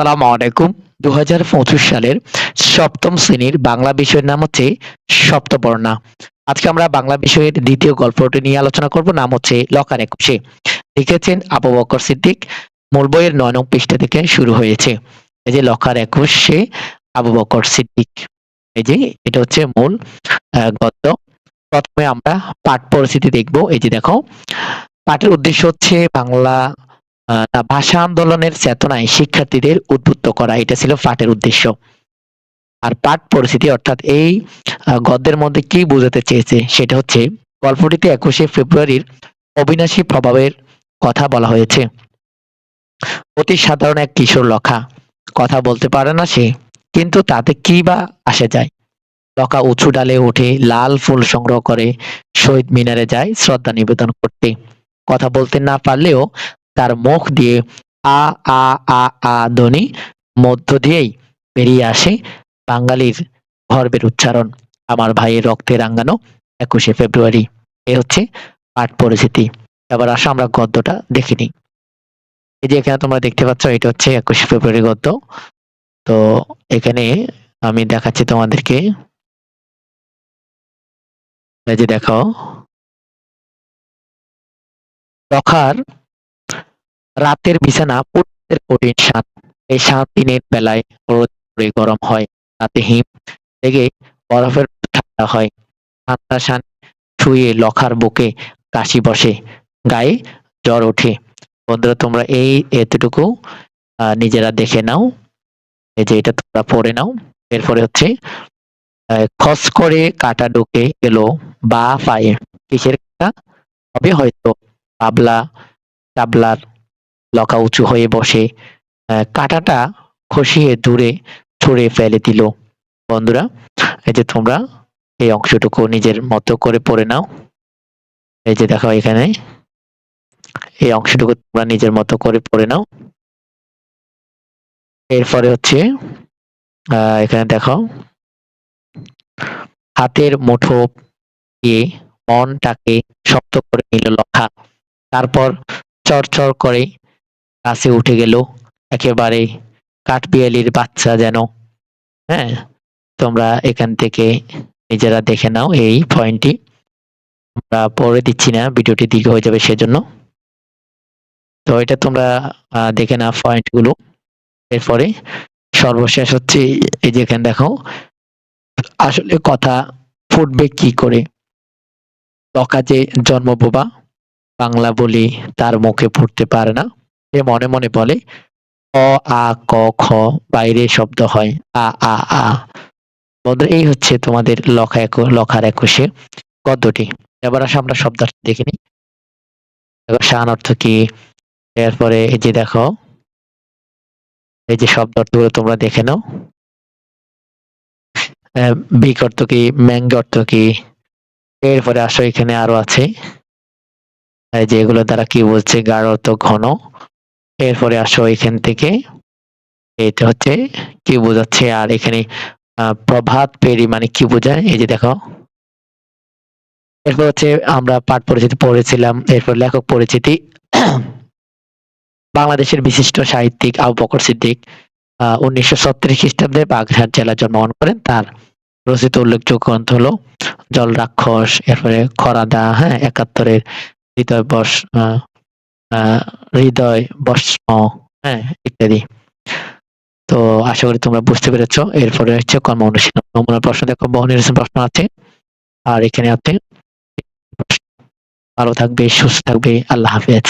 আসসালামু আলাইকুম। দু সালের সপ্তম শ্রেণির বাংলা বিষয়ের নাম হচ্ছে সপ্তবর্ণা। আজকে আমরা বাংলা বিষয়ের দ্বিতীয় গল্পটি নিয়ে আলোচনা করব, নাম হচ্ছে লকার একুশে। লিখেছেন আবু বকর সিদ্দিক। মূল বইয়ের নয় নং পৃষ্ঠা থেকে শুরু হয়েছে। এই যে লকার একুশে আবু বকর সিদ্দিক। এই যে এটা হচ্ছে মূল গদ্য। প্রথমে আমরা পাঠ পরিস্থিতি দেখব। এই যে দেখো, পাঠের উদ্দেশ্য হচ্ছে বাংলা ভাষা আন্দোলনের চেতনায় শিক্ষার্থীদের উদ্বুদ্ধ করা, এটা ছিল পাঠের উদ্দেশ্য। আর পাঠ পরিস্থিতি অর্থাৎ এই গদ্যের মধ্যে কি বোঝাতে চেয়েছে, সেটা হচ্ছে গল্পটিতে একুশে ফেব্রুয়ারির অবিনাশী প্রভাবের কথা বলা হয়েছে। অতি সাধারণ এক কিশোর লখা, কথা বলতে পারে না সে, কিন্তু তাতে কি বা আসে যায়? লখা উঁচু ডালে উঠে লাল ফুল সংগ্রহ করে শহীদ মিনারে যায় শ্রদ্ধা নিবেদন করতে। কথা বলতে না পারলেও তার মুখ দিয়ে আ আ আ আ ধ্বনি মধ্য দিয়েই বেরিয়ে আসে বাঙালির গর্বের উচ্চারণ। আমার ভাইয়ের রক্তে রাঙ্গানো একুশে ফেব্রুয়ারি। এ হচ্ছে পাঠ পরিস্থিতি এবার আসো আমরা গদ্যটা দেখে নিই। এই যে এখানে তোমরা দেখতে পাচ্ছ, এটা হচ্ছে একুশে ফেব্রুয়ারি গদ্য। তো এখানে আমি দেখাচ্ছি তোমাদেরকে। এই যে দেখো রখার রাতের বিছানা পুরুষের কঠিন সাত এই সাত দিনের বেলায় রোদ পড়ে গরম হয়, রাতে হিম লেগে বরফের ঠান্ডা হয়। ঠান্ডা সান শুয়ে লখার বুকে কাশি বসে, গায়ে জ্বর ওঠে। বন্ধুরা, তোমরা এই এতটুকু নিজেরা দেখে নাও। এই যে এটা তোমরা পড়ে নাও। এরপরে হচ্ছে খস করে কাটা ঢুকে গেল বা পায়ে। কিসের কাটা? হবে হয়তো পাবলা, টাবলার লকা উঁচু হয়ে বসে কাঁটাটা খসিয়ে দূরে ছুঁড়ে ফেলে দিল। বন্ধুরা, এই যে তোমরা এই অংশটুকু নিজের মতো করে পড়ে নাও। এই যে দেখো এখানে, এই অংশটুকু তোমরা নিজের মতো করে পড়ে নাও। এরপরে হচ্ছে এখানে দেখো, হাতের মুঠো দিয়ে মনটাকে শক্ত করে নিল লখা। তারপর চরচর করে কাছে উঠে গেল। একেবারে কাঠবিড়ালির বাচ্চা যেন। হ্যাঁ তোমরা এখান থেকে নিজেরা দেখে নাও এই পয়েন্টটি আমরা পরে দিচ্ছি না, ভিডিওটি দীর্ঘ হয়ে যাবে সেজন্য। তো এটা তোমরা দেখে নাও পয়েন্টগুলো। এরপরে সর্বশেষ হচ্ছে এই যে এখানে দেখো, আসলে কথা ফুটবে কি করে? লকা যে জন্ম বোবা বাংলা বলি তার মুখে ফুটতে পারে না। সে মনে মনে বলে, অ, আ, ক, খ বাইরে শব্দ হয়, আ আ আ। বন্ধুরা এই হচ্ছে তোমাদের লখা একু, লখার একুশে গদ্যটি। এবার আসে আমরা শব্দার্থ দেখে নিই। শান অর্থ কি? এরপরে এই যে দেখো, এই যে শব্দ অর্থগুলো তোমরা দেখে নাও। বিক অর্থ কি? ম্যাঙ্গ অর্থ কি? এরপরে আসো এখানে আরও আছে। যে এগুলো দ্বারা কি বলছে? গাঢ় অর্থ ঘন। এরপরে আসো এখান থেকে। এটা হচ্ছে কি বোঝাচ্ছে আর এখানে প্রভাত পেরি মানে কি বোঝায়? এই যে দেখো। এরপর হচ্ছে আমরা পাঠ পরিচিতি পড়েছিলাম এরপর লেখক পরিচিতি। বাংলাদেশের বিশিষ্ট সাহিত্যিক আবু বকর সিদ্দিক উনিশশো ছত্রিশ খ্রিস্টাব্দে বাগেরহাট জেলায় জন্মগ্রহণ করেন। তার রচিত উল্লেখযোগ্য গ্রন্থ হলো জল রাক্ষস এরপরে খরাদা হ্যাঁ একাত্তরের আহ, আহ, হৃদয় বস্ম হ্যাঁ ইত্যাদি। তো আশা করি তোমরা বুঝতে পেরেছ। এরপরে হচ্ছে কর্ম অনুশীলন। প্রশ্ন দেখো, বহু নির্বাচন প্রশ্ন আছে। আর এখানে আছে, ভালো থাকবে, সুস্থ থাকবে, আল্লাহ হাফেজ।